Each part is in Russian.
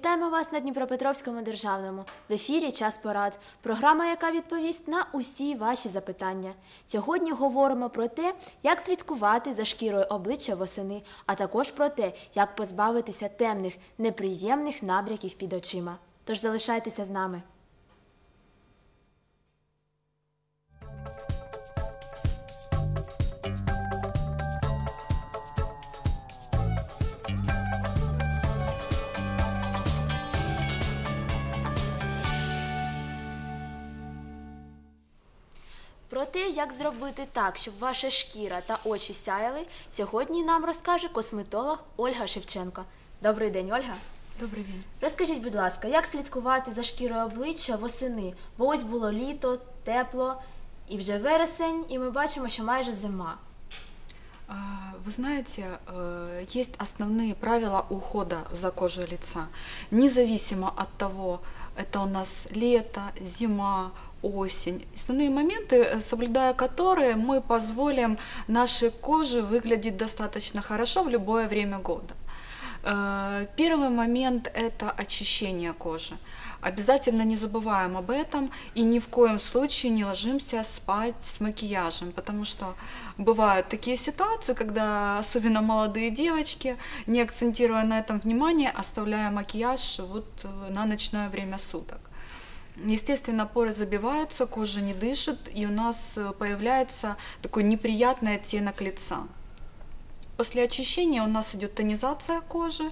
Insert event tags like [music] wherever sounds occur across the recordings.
Вітаємо вас на Дніпропетровському державному. В ефірі Час порад. Програма, яка відповість на усі ваші запитання. Сьогодні говоримо про те, як слідкувати за шкірою обличчя восени, а також про те, як позбавитися темних, неприємних набряків під очима. Тож залишайтеся з нами. Про те, як зробити так, щоб ваша шкіра та очі сяяли, сьогодні нам розкаже косметолог Ольга Шевченко. Добрий день, Ольга. Добрий день. Розкажіть, будь ласка, як слідкувати за шкірою обличчя восени? Бо ось було літо, тепло, і вже вересень, і ми бачимо, що майже зима. А, Вы знаете, э, есть основные правила ухода за кожей лица. Независимо от того, это у нас лето, зима, осень. Основные моменты, э, соблюдая которые, мы позволим нашей коже выглядеть достаточно хорошо в любое время года. Э, Первый момент – это очищение кожи. Обязательно не забываем об этом и ни в коем случае не ложимся спать с макияжем, потому что бывают такие ситуации, когда особенно молодые девочки, не акцентируя на этом внимание, оставляя макияж вот на ночное время суток. Естественно, поры забиваются, кожа не дышит, и у нас э, появляется такой неприятный оттенок лица. После очищения у нас идет тонизация кожи.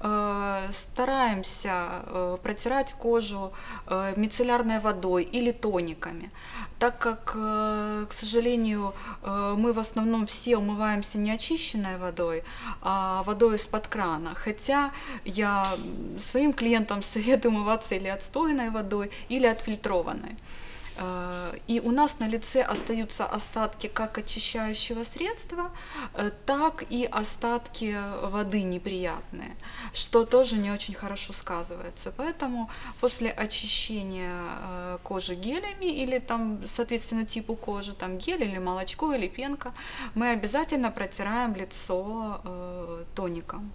Э, Стараемся э, протирать кожу э, мицеллярной водой или тониками, так как, к сожалению, мы в основном все умываемся не очищенной водой, а водой из-под крана. Хотя я своим клиентам [laughs] советую умываться или отстойной водой, или отфильтрованной. Э, И у нас на лице остаются остатки как очищающего средства, э, так и остатки воды неприятные, что тоже не очень хорошо сказывается. Поэтому после очищения э, кожи гелями или там, соответственно, типу кожи, там гель или молочко или пенка, мы обязательно протираем лицо тоником.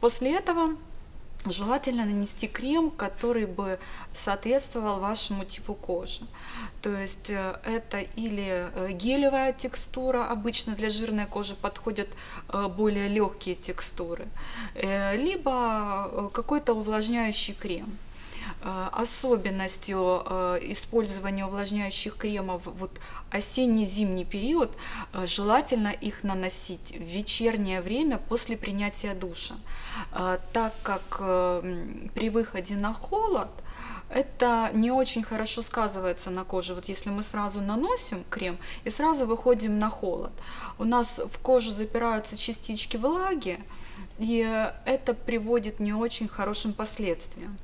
После этого Желательно нанести крем, который бы соответствовал вашему типу кожи. То есть э, это или э, гелевая текстура, обычно для жирной кожи подходят э, более легкие текстуры, либо какой-то увлажняющий крем. Э, Особенностью э, использования увлажняющих кремов вот осенне-зимний период э, желательно их наносить в вечернее время после принятия душа, так как при выходе на холод это не очень хорошо сказывается на коже. Вот если мы сразу наносим крем и сразу выходим на холод, у нас в коже запираются частички влаги, и это приводит к не очень хорошим последствиям.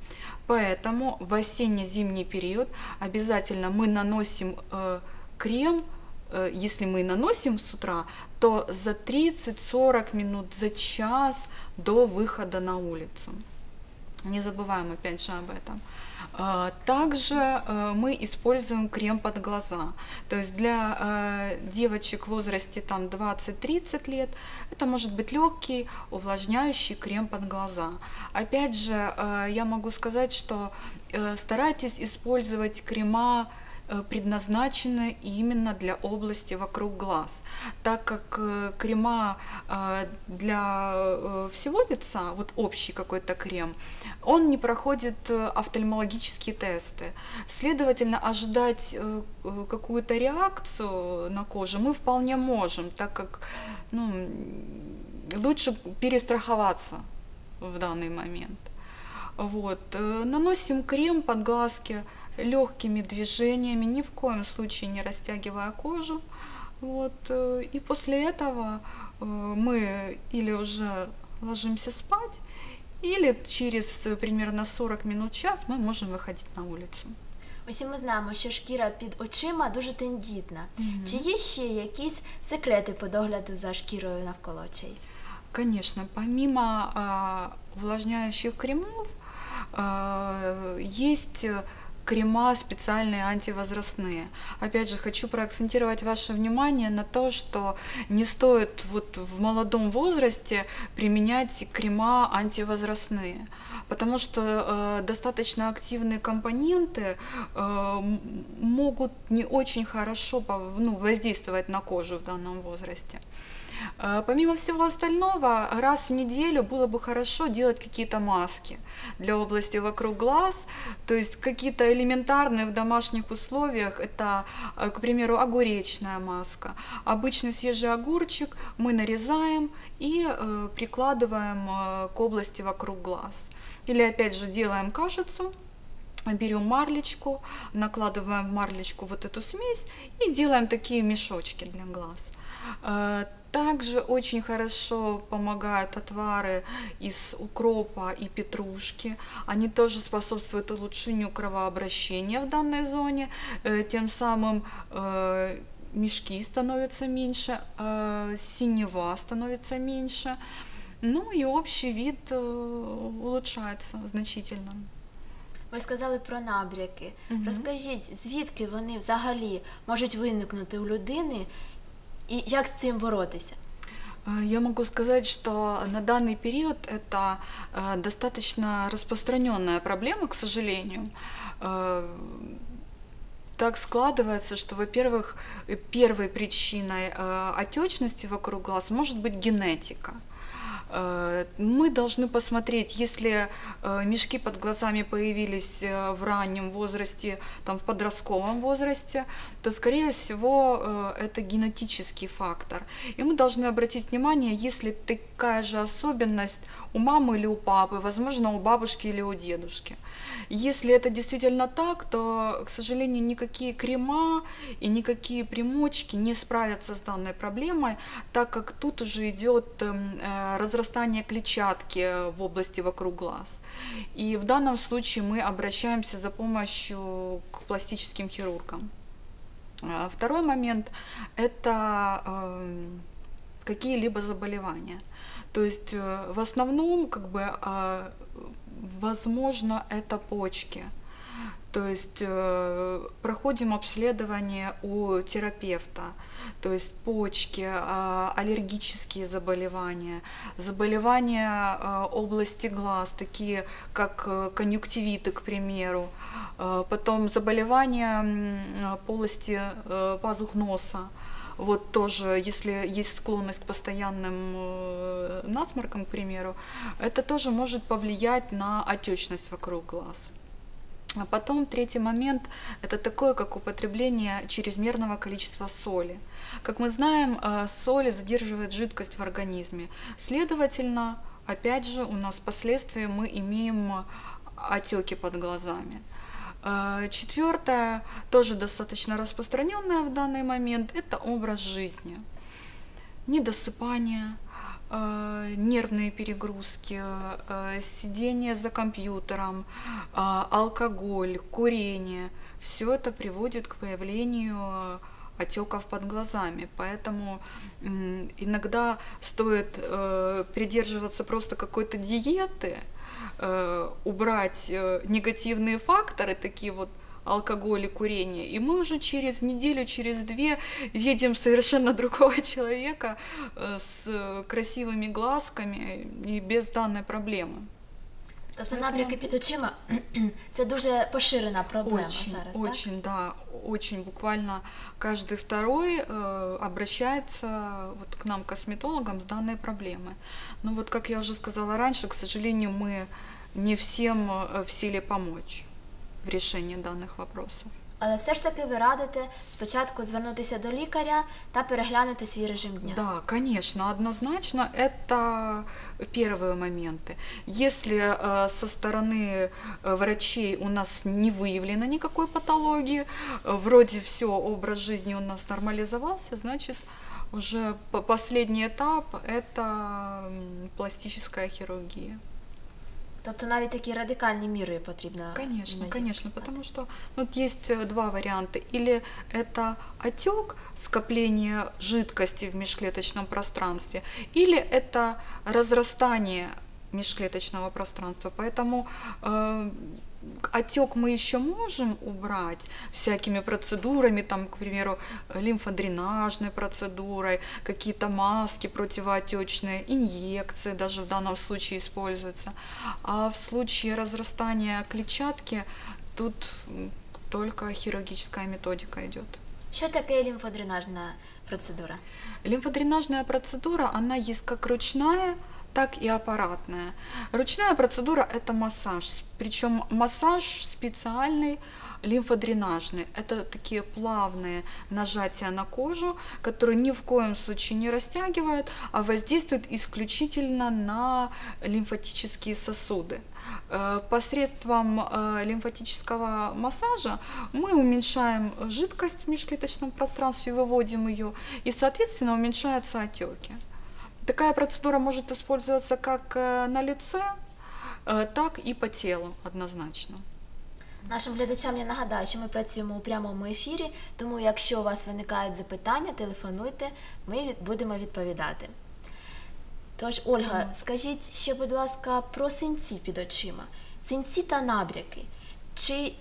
Поэтому в осенне-зимний период обязательно мы наносим э, крем, э, если мы наносим с утра, то за 30-40 минут, за час до выхода на улицу. Не забываем опять же об этом. А, Также э, мы используем крем под глаза. То есть для э, девочек в возрасте там 20-30 лет это может быть легкий увлажняющий крем под глаза. Опять же, я могу сказать, что э, старайтесь использовать крема предназначены именно для области вокруг глаз, так как э, крема э, для э, всего лица, вот общий какой-то крем, он не проходит э, офтальмологические тесты. Следовательно, ожидать э, э, какую-то реакцию на коже мы вполне можем, так как ну, лучше перестраховаться в данный момент. Вот. э, Наносим крем под глазки легкими движениями, ни в коем случае не растягивая кожу. Вот. э, И после этого э, мы или уже ложимся спать, или через э, примерно 40 минут час мы можем выходить на улицу. Ось і ми знаємо, що шкіра під очима дуже тендітна. Мгм. Чи є ще якісь секрети по догляду за шкірою навколо очей? Конечно, помимо а, увлажняющих кремов, а, есть э, крема специальные антивозрастные. Опять же, хочу проакцентировать ваше внимание на то, что не стоит вот в молодом возрасте применять крема антивозрастные, потому что э, достаточно активные компоненты э, могут не очень хорошо ну, воздействовать на кожу в данном возрасте. Э, Помимо всего остального, раз в неделю было бы хорошо делать какие-то маски для области вокруг глаз, то есть какие-то элементарные в домашних условиях, это, э, к примеру, огуречная маска. Обычный свежий огурчик мы нарезаем и э, прикладываем э, к области вокруг глаз. Или опять же делаем кашицу, берем марлечку, накладываем в марлечку вот эту смесь и делаем такие мешочки для глаз. Э, Также очень хорошо помогают отвары из укропа и петрушки. Они тоже способствуют улучшению кровообращения в данной зоне. Э, Тем самым э, мешки становятся меньше, э, синева становится меньше. Ну и общий вид э, улучшается значительно. Ви сказали про набряки. Мгм. Розкажіть, звідки вони взагалі можуть виникнути у людини і як з цим боротися? Э, Я могу сказать, что на данный период это э, достаточно распространенная проблема, к сожалению. Э, Так складывается, что, во-первых, первой причиной отечности вокруг глаз может быть генетика. Э, Мы должны посмотреть, если э, мешки под глазами появились э, в раннем возрасте, там, в подростковом возрасте, то, скорее всего, это генетический фактор. И мы должны обратить внимание, если такая же особенность у мамы или у папы, возможно, у бабушки или у дедушки. Если это действительно так, то, к сожалению, никакие крема и никакие примочки не справятся с данной проблемой, так как тут уже идет эм, разрастание клетчатки в области вокруг глаз. И в данном случае мы обращаемся за помощью к пластическим хирургам. А, Второй момент – это эм, какие-либо заболевания. То есть э, в основном, как бы, а, возможно, это почки. То есть э, проходим обследование у терапевта, то есть почки, а, аллергические заболевания, заболевания а, области глаз, такие как э, конъюнктивиты, к примеру, Э, потом заболевания полости э, пазух носа, вот тоже, если есть склонность к постоянным э, насморкам, к примеру, это тоже может повлиять на отечность вокруг глаз. А потом третий момент – это такое, как употребление чрезмерного количества соли. Как мы знаем, э, соль задерживает жидкость в организме. Следовательно, опять же, у нас впоследствии мы имеем отеки под глазами. Э, Четвертое, тоже достаточно распространенное в данный момент, это образ жизни. Недосыпание, нервные перегрузки, э, сидение за компьютером, э, алкоголь, курение. Все это приводит к появлению отеков под глазами. Поэтому иногда стоит э, придерживаться просто какой-то диеты, э, убрать э, негативные факторы, такие вот алкоголь и курение, и мы уже через неделю, через две видим совершенно [laughs] другого человека э, с красивыми глазками и без данной проблеми. Тобто набряки під очима це дуже поширена проблема Очень, зараз, очень, да, очень буквально каждый второй э, обращается вот к нам, косметологам, с данной проблемой. Но вот, как я уже сказала раньше, к сожалению, мы не всем э, в силе помочь в решении данных вопросов. Але все ж таки ви радите спочатку звернутися до лікаря та переглянути свій режим дня. Да, конечно, однозначно это первые моменты. Если э, со стороны э, врачей у нас не выявлено никакой патологии, э, вроде все, образ жизни у нас нормализовался, значит, уже по- последний этап это пластическая хирургия. Тобто навіть такі радикальні міри потрібно. Конечно, іноді конечно, вживати. потому что ну, вот есть э, два варианта. Или это отек, скопление жидкости в межклеточном пространстве, или это разрастание межклеточного пространства. Поэтому э, отек мы еще можем убрать всякими процедурами, там, к примеру, лимфодренажной процедурой, какие-то маски противоотечные, инъекции даже в данном случае используются. А в случае разрастания клетчатки тут только хирургическая методика идет. Що таке лімфодренажна процедура? Лимфодренажная процедура, она есть как ручная, так и аппаратная. Ручная процедура – это массаж, причем массаж специальный, лимфодренажный. Это такие плавные нажатия на кожу, которые ни в коем случае не растягивают, а воздействуют исключительно на лимфатические сосуды. Э, Посредством э, лимфатического массажа мы уменьшаем жидкость в межклеточном пространстве, выводим ее, и, соответственно, уменьшаются отеки. Такая процедура может использоваться как э, на лице, э, так и по телу однозначно. Нашим глядачам я нагадаю, що ми працюємо у прямому ефірі, тому якщо у вас виникають запитання, телефонуйте, ми будемо відповідати. Тож, Ольга, скажіть ще, будь ласка, про синці під очима. Синці та набряки. Чи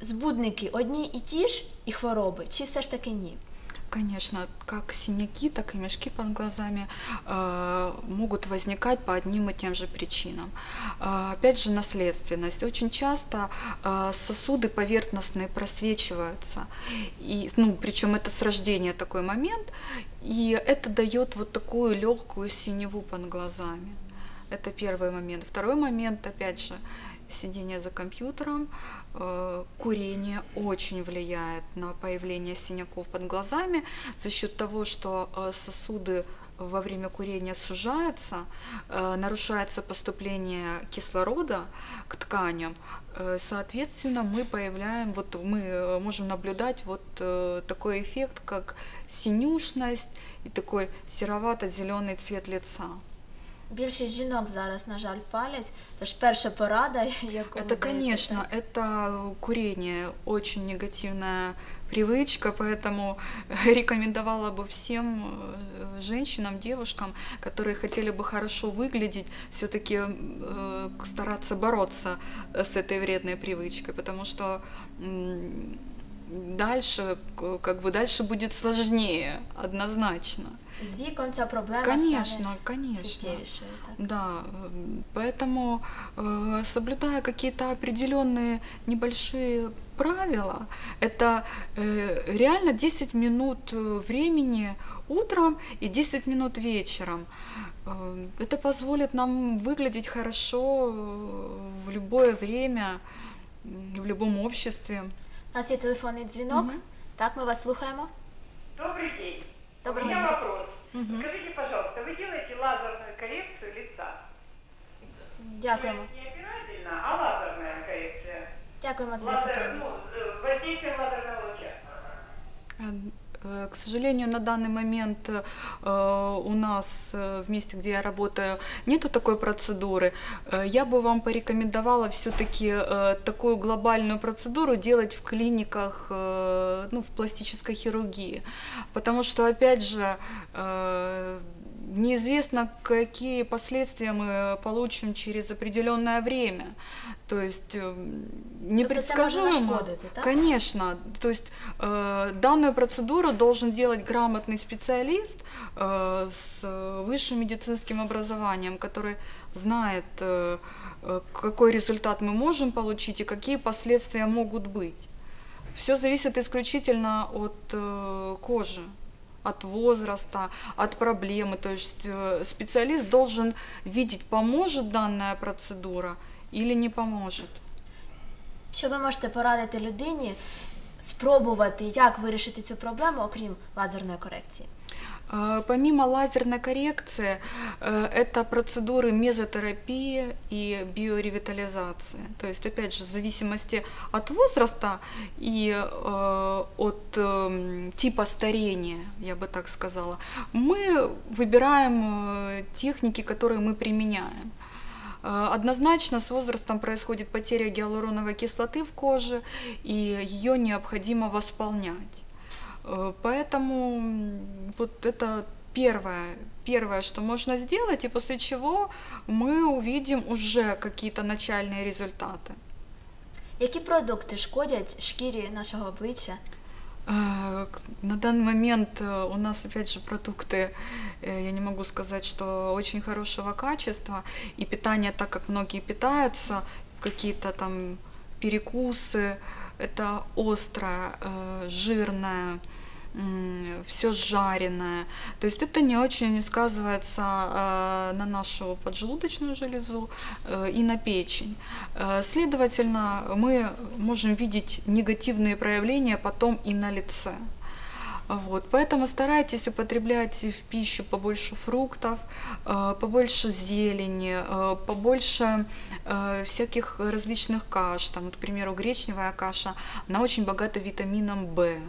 збудники одні і ті ж і хвороби, чи все ж таки ні? Конечно, как синяки, так и мешки под глазами э, могут возникать по одним и тем же причинам. Э, опять же, наследственность. Очень часто э, сосуды поверхностные просвечиваются, и, ну, причем это с рождения такой момент, и это дает вот такую легкую синеву под глазами. Это первый момент. Второй момент, опять же, сидение за компьютером, э, курение очень влияет на появление синяков под глазами за счет того, что э, сосуды во время курения сужаются, э, нарушается поступление кислорода к тканям, соответственно, мы появляем, вот мы можем наблюдать вот такой эффект, как синюшность и такой серовато-зеленый цвет лица. Більшість жінок зараз, на жаль, палять, тож перша порада, [laughs] яку ви Это, даєте, конечно, это курение очень негативная привычка, поэтому [laughs] рекомендовала бы всем э, женщинам, девушкам, которые хотели бы хорошо выглядеть, все-таки стараться бороться э, с этой вредной привычкой, потому что м, дальше, к- как бы дальше будет сложнее, однозначно. З віком ця проблема Конечно, стане конечно. суттєвішою. Так? Да, эм, поэтому э, соблюдая какие-то определенные небольшие правила, это э, реально 10 минут э, времени утром и 10 минут вечером. Э, Это позволит нам выглядеть хорошо э, в любое время, м, в любом обществе. У нас є телефонний дзвінок. Мгм. Так, ми вас слухаємо. Добрый день. Доброго У меня дня. вопрос. Мгм. Скажите, пожалуйста, вы делаете лазерную коррекцию лица? Дякуємо. Есть не оперательно, а лазерная коррекция. Дякуємо за Лазер, запитання. ну, э, воздействием лазерного луча. К сожалению, на данный момент э, у нас э, в месте, где я работаю, нету такой процедуры. Э, Я бы вам порекомендовала все-таки такую глобальную процедуру делать в клиниках, э, ну, в пластической хирургии. Потому что, опять же, э, неизвестно, какие последствия мы получим через определенное время. То есть э, може непредсказуемо. нашкодити, так? Конечно. То есть э, данную процедуру должен делать грамотный специалист э, с высшим медицинским образованием, который знает, э, э, какой результат мы можем получить и какие последствия могут быть. Все зависит исключительно от э, кожи от возраста, от проблемы. То есть э, специалист должен видеть, поможет данная процедура или не поможет. Що ви можете порадити людині спробувати, як вирішити цю проблему, окрім лазерної корекції? Э, Помимо лазерной коррекции, э, это процедуры мезотерапии и биоревитализации. То есть, опять же, в зависимости от возраста и э, от эм, типа старения, я бы так сказала, мы выбираем э, техники, которые мы применяем. Однозначно с возрастом происходит потеря гиалуроновой кислоты в коже, и ее необходимо восполнять. Э, Поэтому м, вот это первое, первое, что можно сделать, и после чего мы увидим уже какие-то начальные результаты. Які продукти шкодять шкірі нашого обличчя? Э, к- На данный момент э, у нас, опять же, продукты, э, я не могу сказать, что очень хорошего качества, и питание, так как многие питаются, какие-то там перекусы, это острое, э, жирное, все жареное. То есть это не очень сказывается э, на нашу поджелудочную железу э, и на печень. Следовательно, мы можем видеть негативные проявления потом и на лице. Вот, поэтому старайтесь употреблять в пищу побольше фруктов, э, побольше зелени, э, побольше э, всяких различных каш. Там, к примеру, гречневая каша, она очень богата витамином В.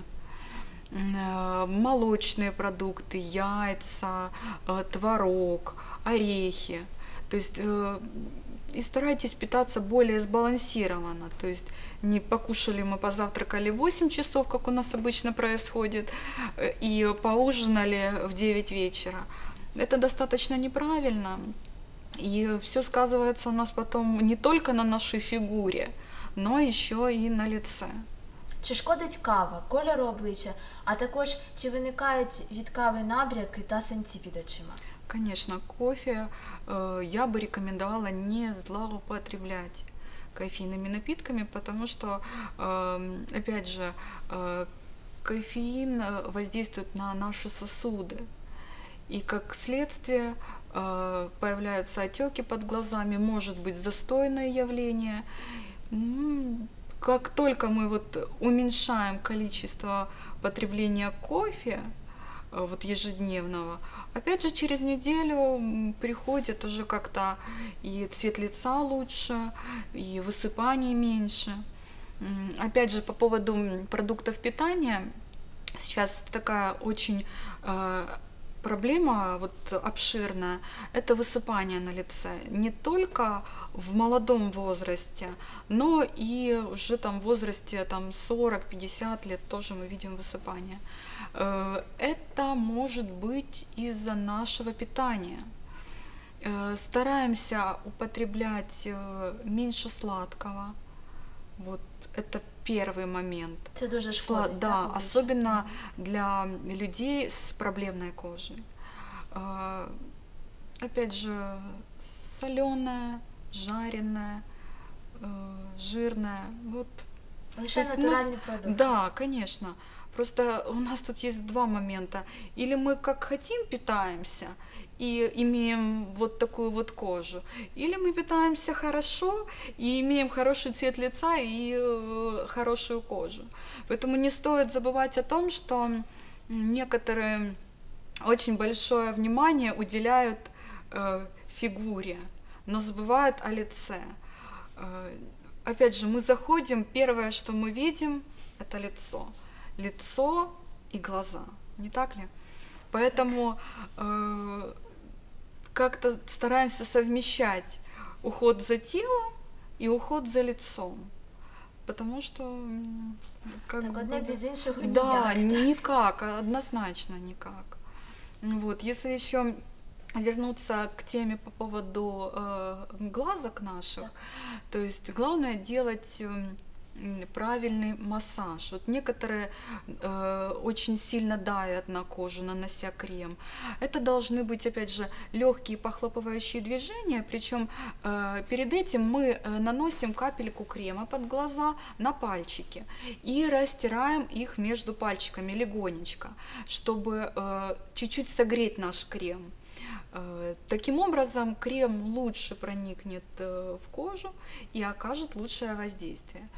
Молочные продукты, яйца, творог, орехи. То есть э, и старайтесь питаться более сбалансированно. То есть не покушали мы, позавтракали в 8 часов, как у нас обычно происходит, э, и поужинали в 9 вечера. Это достаточно неправильно. И все сказывается у нас потом не только на нашей фигуре, но еще и на лице. Чи шкодить кава, кольору обличчя, а також чи виникають від кави набряки та синці під очима? Конечно, кофе э, я бы рекомендовала не злоупотреблять кофейными напитками, потому что, эм, опять же, э, кофеин э, воздействует на наши сосуды. И как следствие э, появляются отеки под глазами, может быть застойное явление. Как только мы вот уменьшаем количество потребления кофе, э, вот ежедневного, опять же через неделю приходит уже как-то и цвет лица лучше, и высыпаний меньше. Опять же по поводу продуктов питания, сейчас такая очень э, проблема вот обширная, это высыпание на лице. Не только в молодом возрасте, но и уже там в возрасте там 40-50 лет тоже мы видим высыпание. Э, Это может быть из-за нашего питания. Э, Стараемся употреблять э, меньше сладкого. Вот это первый момент. Це дуже Сла- шкодить. да, так, особенно для людей с проблемной кожей. А, Опять же, соленая, жареная, э, жирная. Вот Лише натуральні продукти. да, конечно. Просто у нас тут есть два момента. Или мы как хотим питаемся и имеем вот такую вот кожу, или мы питаемся хорошо и имеем хороший цвет лица и э, хорошую кожу. Поэтому не стоит забывать о том, что некоторые очень большое внимание уделяют э, фигуре, но забывают о лице. Э, опять же, мы заходим, первое, что мы видим, это лицо. Лицо и глаза, не так ли? Поэтому э, как-то стараемся совмещать уход за телом и уход за лицом. Потому что как Так, одне бы- без іншого ніяк. да, так? никак, однозначно никак. Вот, если еще вернуться к теме по поводу э, глазок наших, Так. то есть главное делать м, м, правильный массаж. Вот некоторые э, очень сильно давят на кожу, нанося крем. Это должны быть, опять же, легкие похлопывающие движения, причем э, перед этим мы э, наносим капельку крема под глаза на пальчики и растираем их между пальчиками легонечко, чтобы э, чуть-чуть согреть наш крем. Э, Таким образом, крем лучше проникнет э, в кожу и окажет лучшее воздействие.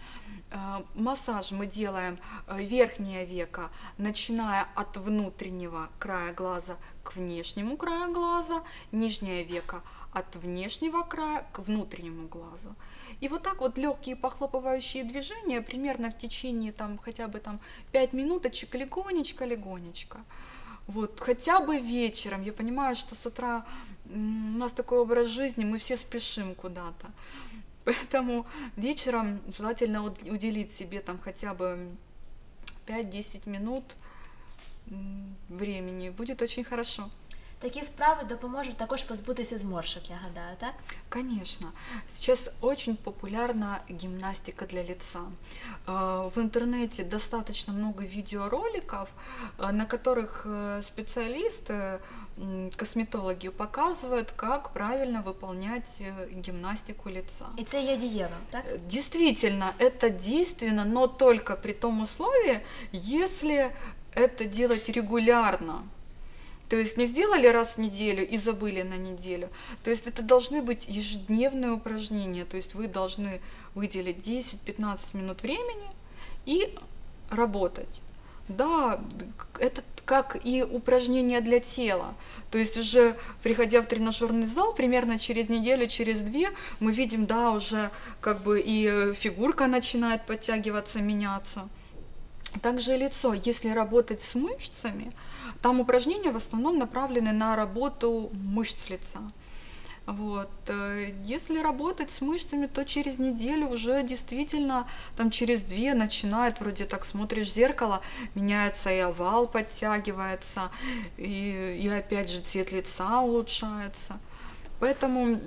Э, Массаж мы делаем верхнее веко, начиная от внутреннего края глаза к внешнему краю глаза, нижнее веко от внешнего края к внутреннему глазу. И вот так вот легкие похлопывающие движения примерно в течение там хотя бы там 5 минуточек легонечко-легонечко. Вот, хотя бы вечером. Я понимаю, что с утра у нас такой образ жизни, мы все спешим куда-то. Поэтому вечером желательно уд- уделить себе там хотя бы 5-10 минут времени. Будет очень хорошо. Такі вправи допоможуть також позбутися зморшок, я гадаю, так? Конечно. Сейчас очень популярна гимнастика для лица. Э, В интернете достаточно много видеороликов, э, на которых э, специалисты, м, косметологи показывают, как правильно выполнять э, гимнастику лица. І це є дієвим, так? Э, Действительно, это действенно, но только при том условии, если это делать регулярно. То есть не сделали раз в неделю и забыли на неделю. То есть это должны быть ежедневные упражнения. То есть вы должны выделить 10-15 минут времени и работать. Да, это как и упражнения для тела. То есть уже приходя в тренажерный зал, примерно через неделю, через две, мы видим, да, уже как бы и фигурка начинает подтягиваться, меняться. Также лицо, если работать с мышцами, там упражнения в основном направлены на работу мышц лица. Вот. э, Если работать с мышцами, то через неделю уже действительно, там через две начинает, вроде так смотришь в зеркало, меняется и овал подтягивается, и, и опять же цвет лица улучшается. Поэтому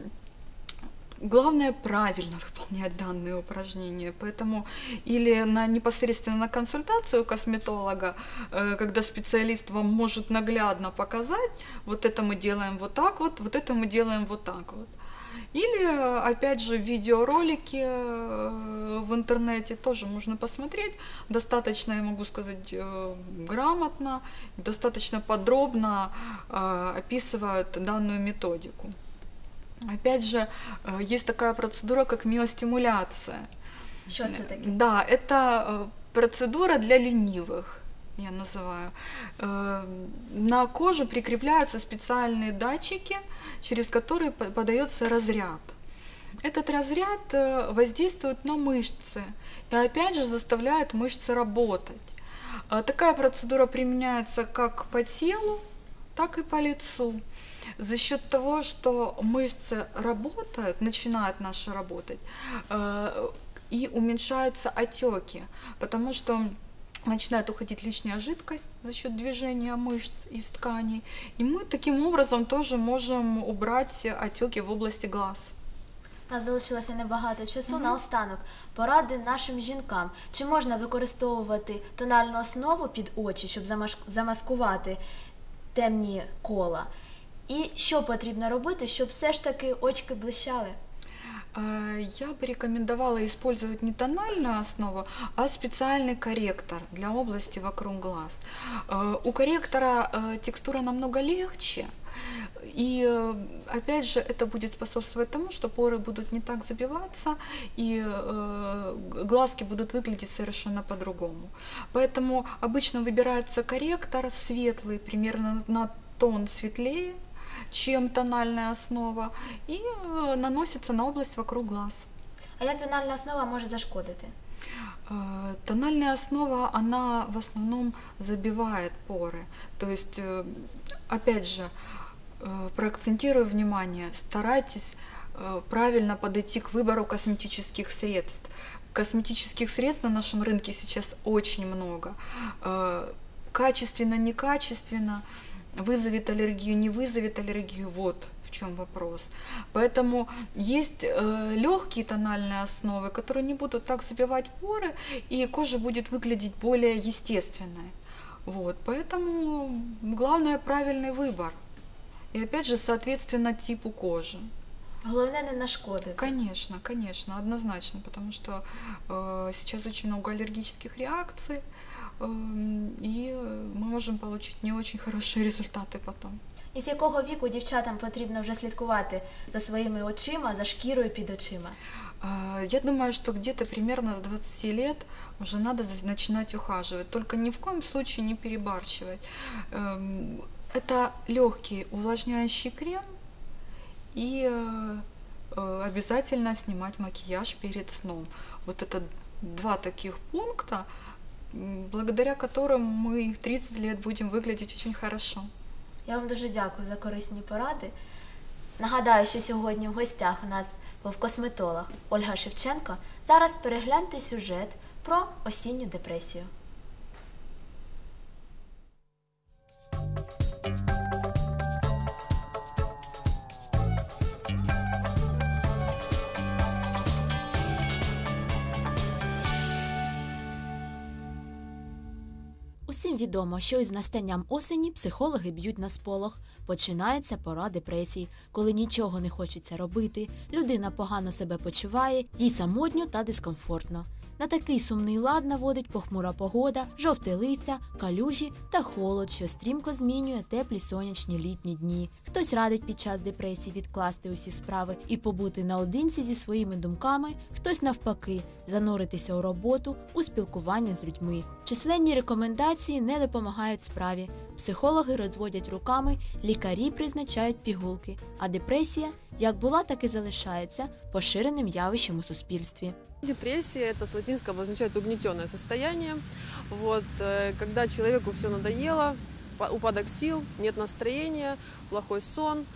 главное правильно выполнять данные упражнения. Поэтому или на непосредственно на консультацию косметолога, э, когда специалист вам может наглядно показать, вот это мы делаем вот так вот, вот это мы делаем вот так вот. Или, опять же, видеоролики э, в интернете тоже можно посмотреть. Достаточно, я могу сказать, э, грамотно, достаточно подробно описывают данную методику. Опять же, э, есть такая процедура, как миостимуляция. Таке? Да, это э, процедура для ленивых, я называю. Э, На кожу прикрепляются специальные датчики, через которые по- подается разряд. Этот разряд воздействует на мышцы и опять же заставляет мышцы работать. Такая процедура применяется как по телу, так и по лицу. За счет того, что мышцы работают, начинают наши работать, э, и уменьшаются отеки, потому что начинает уходить лишняя жидкость за счет движения мышц из тканей. И мы таким образом тоже можем убрать отеки в области глаз. У нас залишилося небагато часу. Мгм. Наостанок поради нашим жінкам. Чи можна використовувати тональну основу під очі, щоб замаш- замаскувати темні кола? І що потрібно робити, щоб все ж таки очки блищали? Э, Я бы рекомендовала использовать не тональную основу, а специальный корректор для области вокруг глаз. Э, У корректора э, текстура намного легче, и э, опять же это будет способствовать тому, что поры будут не так забиваться, и э, глазки будут выглядеть совершенно по-другому. Поэтому обычно выбирается корректор светлый, примерно на тон светлее, чем тональная основа, и э, наносится на область вокруг глаз. А як тональна основа може зашкодити? Э, Тональная основа, она в основном забивает поры. То есть, э, опять же, проакцентирую внимание, старайтесь правильно подойти к выбору косметических средств. Косметических средств на нашем рынке сейчас очень много. Качественно, некачественно, вызовет аллергию, не вызовет аллергию, вот в чем вопрос. Поэтому есть легкие тональные основы, которые не будут так забивать поры, и кожа будет выглядеть более естественной. Вот, поэтому главное правильный выбор. И опять же, соответственно, типу кожи. Головне не нашкодити. Конечно, конечно, однозначно, потому что э, сейчас очень много аллергических реакций, и э, мы можем получить не очень хорошие результаты потом. І з якого віку дівчатам потрібно вже слідкувати за своїми очима, за шкірою під очима? А, Я думаю, что где-то примерно с 20 лет уже надо за- начинать ухаживать. Только ни в коем случае не перебарщивать. Эм, Это легкий увлажняющий крем и э, э, обязательно снимать макияж перед сном. Вот это два таких пункта, м, благодаря которым мы в 30 лет будем выглядеть очень хорошо. Я вам дуже дякую за корисні поради. Нагадаю, що сьогодні в гостях у нас був косметолог Ольга Шевченко. Зараз перегляньте сюжет про осінню депресію. Усім відомо, що із настанням осені психологи б'ють на сполох. Починається пора депресії, коли нічого не хочеться робити, людина погано себе почуває, їй самотньо та дискомфортно. На такий сумний лад наводить похмура погода, жовте листя, калюжі та холод, що стрімко змінює теплі сонячні літні дні. Хтось радить під час депресії відкласти усі справи і побути наодинці зі своїми думками, хтось навпаки зануритися у роботу, у спілкування з людьми. Численні рекомендації не допомагають справі. Психологи розводять руками, лікарі призначають пігулки, а депресія, як була, так і залишається поширеним явищем у суспільстві. Депрессия это с латинского обозначает угнетенное состояние. Вот, э, когда человеку все надоело, па- упадок сил, нет настроения, плохой сон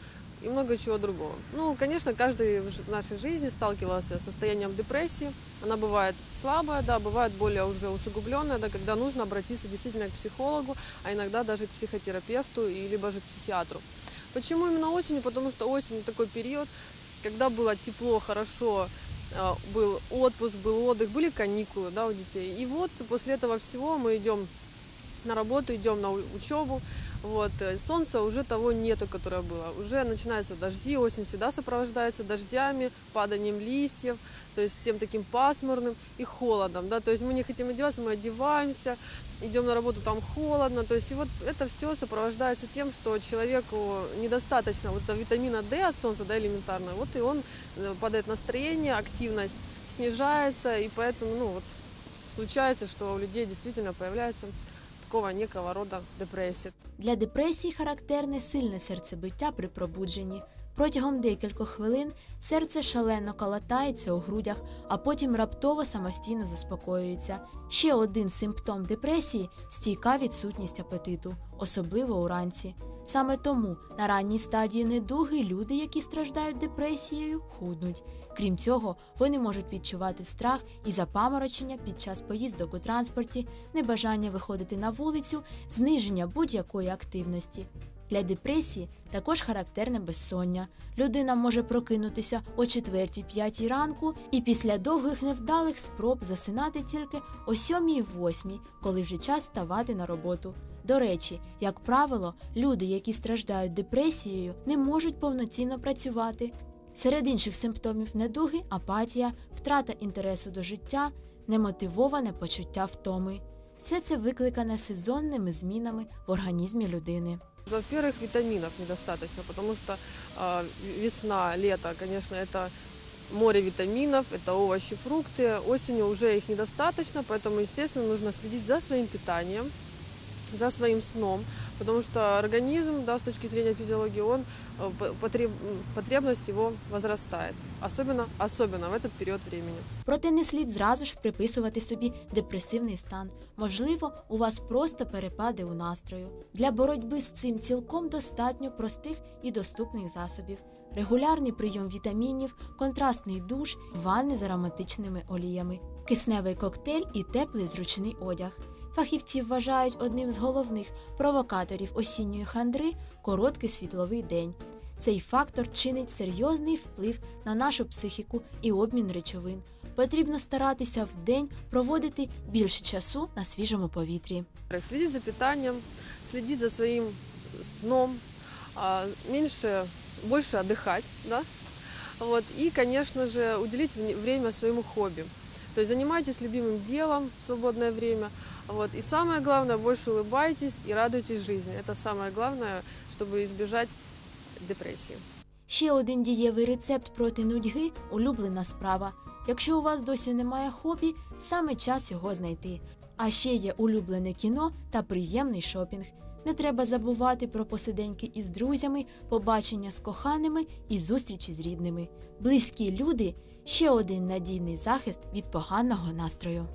и много чего другого. Ну, конечно, каждый в нашей жизни сталкивался с состоянием депрессии. Она бывает слабая, да, бывает более уже усугубленная, да, когда нужно обратиться действительно к психологу, а иногда даже к психотерапевту и либо же к психиатру. Почему именно осенью? Потому что осень такой период, когда было тепло, хорошо, был отпуск, был отдых, были каникулы да, у детей. И вот после этого всего мы идем на работу, идем на учебу. Вот, э, солнца уже того нету, которое было. Уже начинаются дожди, осень всегда сопровождается дождями, паданием листьев, то есть всем таким пасмурным и холодом. Да? То есть мы не хотим одеваться, мы одеваемся, идем на работу, там холодно. То есть и вот это все сопровождается тем, что человеку недостаточно вот витамина D от солнца, да, элементарно. Вот и он э, падает настроение, активность снижается, и поэтому, ну вот, случается, что у людей действительно появляется такого некого рода депрессия. Для депресії характерне сильне серцебиття при пробудженні. Протягом декількох хвилин серце шалено калатається у грудях, а потім раптово самостійно заспокоюється. Ще один симптом депресії стійка відсутність апетиту, особливо уранці. Саме тому на ранній стадії недуги люди, які страждають депресією, худнуть. Крім цього, вони можуть відчувати страх і запаморочення під час поїздок у транспорті, небажання виходити на вулицю, зниження будь-якої активності. Для депресії також характерне безсоння. Людина може прокинутися о 4-5 ранку і після довгих невдалих спроб засинати тільки о 7-8, коли вже час ставати на роботу. До речі, як правило, люди, які страждають депресією, не можуть повноцінно працювати. Серед інших симптомів недуги апатія, втрата інтересу до життя, немотивоване почуття втоми. Все це викликане сезонними змінами в організмі людини. Во-первых, витаминов недостаточно, потому что э, весна, лето, конечно, это море витаминов, это овощи, фрукты. Осенью уже их недостаточно, поэтому, естественно, нужно следить за своим питанием, за своим сном, потому что организм, да, с точки зрения физиологии, он, э, по- потреб- потребность его возрастает, особенно, особенно в этот период времени. Проте не слід зразу ж приписувати собі депресивний стан. Можливо, у вас просто перепади у настрою. Для боротьби з цим цілком достатньо простих і доступних засобів. Регулярний прийом вітамінів, контрастний душ, ванни з ароматичними оліями, кисневий коктейль і теплий зручний одяг. Фахівці вважають одним з головних провокаторів осінньої хандри короткий світловий день. Цей фактор чинить серйозний вплив на нашу психіку і обмін речовин. Потрібно старатися в день проводити більше часу на свіжому повітрі. Во-первых, Следить за питанием, следить за своим сном, а, меньше, больше отдыхать, да? Вот. И, конечно же, уделить вне- время своему хобби. То есть занимайтесь любимым делом в свободное время. Вот. И самое главное, больше улыбайтесь и радуйтесь жизни. Это самое главное, чтобы избежать депрессии. Ще один дієвий рецепт проти нудьги улюблена справа. Якщо у вас досі немає хобі, саме час його знайти. А ще є улюблене кіно та приємний шопінг. Не треба забувати про посиденьки із друзями, побачення з коханими і зустрічі з рідними. Близькі люди ще один надійний захист від поганого настрою.